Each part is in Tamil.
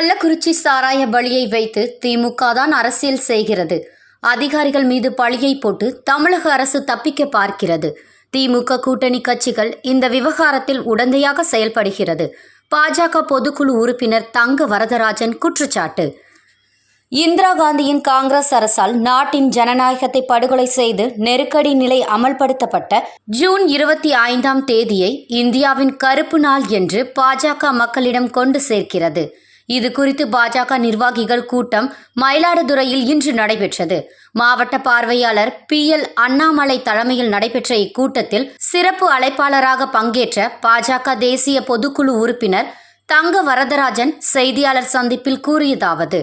கள்ளக்குறிச்சி சாராய பலியை வைத்து திமுக தான் அரசியல் செய்கிறது. அதிகாரிகள் மீது பழியை போட்டு தமிழக அரசு தப்பிக்க பார்க்கிறது. திமுக கூட்டணி கட்சிகள் இந்த விவகாரத்தில் உடந்தையாக செயல்படுகிறது. பாஜக பொதுக்குழு உறுப்பினர் தங்க வரதராஜன் குற்றச்சாட்டு. இந்திரா காந்தியின் காங்கிரஸ் அரசால் நாட்டின் ஜனநாயகத்தை படுகொலை செய்து நெருக்கடி நிலை அமல்படுத்தப்பட்ட ஜூன் இருபத்தி ஐந்தாம் தேதியை இந்தியாவின் கருப்பு நாள் என்று பாஜக மக்களிடம் கொண்டு சேர்க்கிறது. இது குறித்து பாஜக நிர்வாகிகள் கூட்டம் மயிலாடுதுறையில் இன்று நடைபெற்றது. மாவட்ட பார்வையாளர் பி. எல். அண்ணாமலை தலைமையில் நடைபெற்ற இக்கூட்டத்தில் சிறப்பு அழைப்பாளராக பங்கேற்ற பாஜக தேசிய பொதுக்குழு உறுப்பினர் தங்க வரதராஜன் செய்தியாளர் சந்திப்பில் கூறியதாவது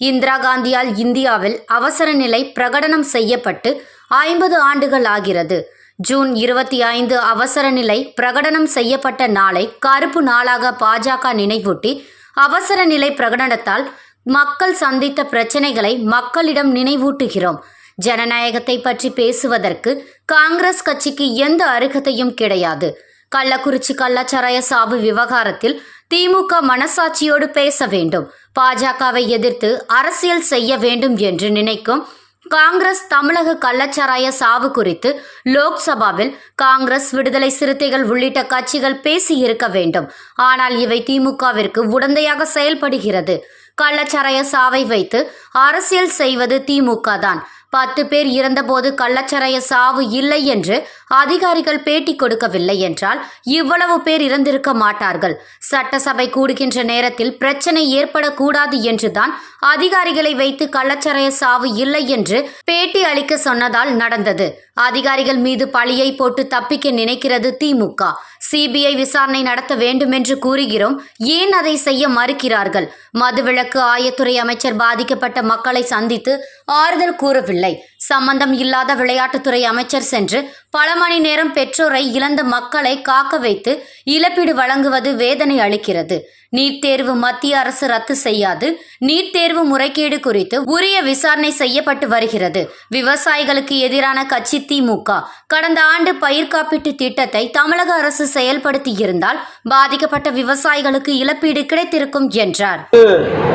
இந்திரா காந்தியால் இந்தியாவில் அவசர நிலை பிரகடனம் செய்யப்பட்டு ஐம்பது ஆண்டுகள் ஆகிறது. ஜூன் இருபத்தி ஐந்து அவசர நிலை பிரகடனம் செய்யப்பட்ட நாளை கருப்பு நாளாக பாஜக நினைவூட்டி அவசர நிலை பிரகடனத்தால் மக்கள் சந்தித்த பிரச்சனைகளை மக்களிடம் நினைவூட்டுகிறோம். ஜனநாயகத்தை பற்றி பேசுவதற்கு காங்கிரஸ் கட்சிக்கு எந்த அருகதையும் கிடையாது. கள்ளக்குறிச்சி கள்ளச்சாராய சாவு விவகாரத்தில் திமுக மனசாட்சியோடு பேச வேண்டும். பாஜகவை எதிர்த்து அரசியல் செய்ய வேண்டும் என்று நினைக்கும் காங்கிரஸ் தமிழக கள்ளச்சாராய சாவு குறித்து லோக்சபாவில் காங்கிரஸ் விடுதலை சிறுத்தைகள் உள்ளிட்ட கட்சிகள் பேசி இருக்க வேண்டும். ஆனால் இவை திமுகவிற்கு உடந்தையாக செயல்படுகிறது. கள்ளச்சாராய சாவை வைத்து அரசியல் செய்வது திமுக தான் பத்து பேர் இறந்தபோது கள்ளச்சரைய சாவு இல்லை என்று அதிகாரிகள் பேட்டி கொடுக்கவில்லை என்றால் இவ்வளவு பேர் இறந்திருக்க மாட்டார்கள். சட்டசபை கூடுகின்ற நேரத்தில் பிரச்சனை ஏற்படக்கூடாது என்றுதான் அதிகாரிகளை வைத்து கள்ளச்சரைய சாவு இல்லை என்று பேட்டி அளிக்க சொன்னதால் நடந்தது. அதிகாரிகள் மீது பழியை போட்டு தப்பிக்க நினைக்கிறது திமுக. சிபிஐ விசாரணை நடத்த வேண்டும் என்று கூறுகிறோம். ஏன் அதை செய்ய மறுக்கிறார்கள்? மதுவிலக்கு ஆயத்துறை அமைச்சர் பாதிக்கப்பட்ட மக்களை சந்தித்து ஆறுதல் கூறவில்லை. சம்பந்தம் இல்லாத விளையாட்டுத்துறை அமைச்சர் சென்று பல மணி நேரம் பெற்றோரை இழந்த மக்களை காக்க வைத்து இழப்பீடு வழங்குவது வேதனை அளிக்கிறது. நீட் தேர்வு மத்திய அரசு ரத்து செய்யாது. நீட் தேர்வு முறைகேடு குறித்து உரிய விசாரணை செய்யப்பட்டு வருகிறது. விவசாயிகளுக்கு எதிரான கட்சி திமுக கடந்த ஆண்டு பயிர் காப்பீட்டு திட்டத்தை தமிழக அரசு செயல்படுத்தி இருந்தால் பாதிக்கப்பட்ட விவசாயிகளுக்கு இழப்பீடு கிடைத்திருக்கும் என்றார்.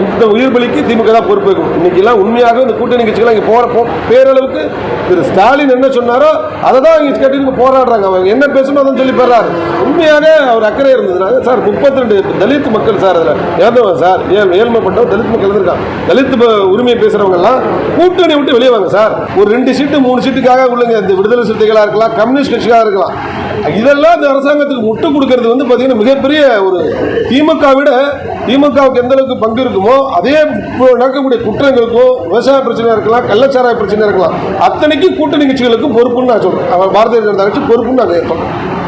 இந்த உயிர் பலிக்கு திமுக தான் பொறுப்பேற்கும் இன்னைக்கு எல்லாம் உண்மையாக இந்த கூட்டணி கட்சிகள் இங்கே பேரளவுக்கு திரு ஸ்டாலின் என்ன சொன்னாரோ அதை தான் இங்கே கேட்டு போராடுறாங்க. அவங்க என்ன பேசணும் அதை சொல்லி போறாரு உண்மையாக அவர் அக்கறை இருந்ததுனால சார் முப்பத்தி ரெண்டு தலித் மக்கள் சார் அதில். இறந்தவங்க சார். ஏழ் ஏழ்மைப்பட்டவங்க தலித் மக்கள் இருந்திருக்காங்க. தலித் உரிமையை பேசுகிறவங்கெல்லாம் கூட்டணி விட்டு வெளியே வாங்க சார். ஒரு ரெண்டு சீட்டு மூணு சீட்டுக்காக உள்ளங்க இந்த விடுதலை சிறுத்தைகளாக இருக்கலாம் கம்யூனிஸ்ட் கட்சிகளாக இருக்கலாம். இதெல்லாம் இந்த அரசாங்கத்துக்கு முட்டு கொடுக்கறது வந்து பார்த்தீங்கன்னா மிகப்பெரிய ஒரு திமுக விட திமுகவுக்கு எந்த அளவுக்கு பங்கு இருக்குமோ அதே இப்போ நடக்கக்கூடிய குற்றங்களுக்கும் விவசாய பிரச்சனையாக இருக்கலாம் கள்ளச்சாராய பிரச்சனையாக இருக்கலாம் அத்தனைக்கும் கூட்டணி கட்சிகளுக்கும் பொறுப்புன்னு நான் சொல்கிறேன் பாரதிய ஜனதா கட்சி பொறுப்புன்னு நான் சொல்கிறேன்